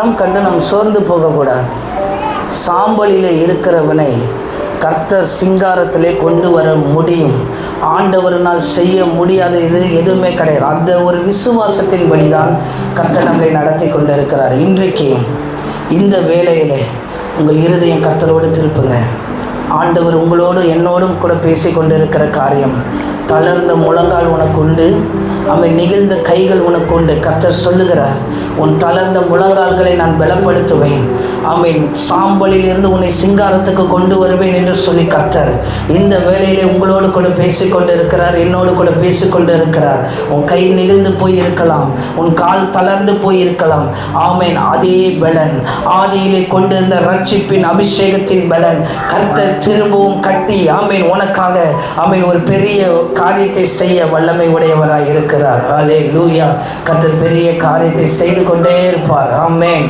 நாம் கண்டு நாம் சோர்ந்து போகக்கூடாது. சாம்பலிலே இருக்கிறவனை கர்த்தர் சிங்காரத்திலே கொண்டு வர முடியும். ஆண்டவரனால் செய்ய முடியாத இது எதுவுமே கிடையாது. அந்த ஒரு விசுவாசத்தின்படி தான் கர்த்தர் நம்மளை நடத்தி கொண்டிருக்கிறார். இன்றைக்கு இந்த வேலையில் உங்கள் இருதயம் கர்த்தரோடு திருப்புங்க. ஆண்டவர் உங்களோடு என்னோடும் கூட பேசி கொண்டிருக்கிற காரியம் தளர்ந்த முழங்கால் உனக்கு உண்டு அவன் நிகழ்ந்த கைகள் உனக்கு உண்டு கர்த்தர் சொல்லுகிறார் உன் தளர்ந்த முழங்கால்களை நான் பலப்படுத்துவேன். அவன் சாம்பலில் இருந்து உன்னை சிங்காரத்துக்கு கொண்டு வருவேன் என்று சொல்லி கர்த்தர் இந்த வேலையிலே உங்களோடு கூட பேசிக்கொண்டு இருக்கிறார் என்னோடு கூட பேசிக்கொண்டு இருக்கிறார் உன் கை நிகழ்ந்து போய் இருக்கலாம் உன் கால் தளர்ந்து போய் இருக்கலாம் ஆமேன். அதே பலன். ஆதியிலே கொண்டிருந்த ரட்சிப்பின் அபிஷேகத்தின் பலன். கர்த்தர் திரும்பவும் கட்டி ஆமீன் உனக்காக ஆமீன் ஒரு பெரிய காரியத்தை செய்ய வல்லமை உடையவராய் இருக்கிறார். ஆலே லூயா கத்தர் பெரிய காரியத்தை செய்து கொண்டே இருப்பார். ஆமேன்.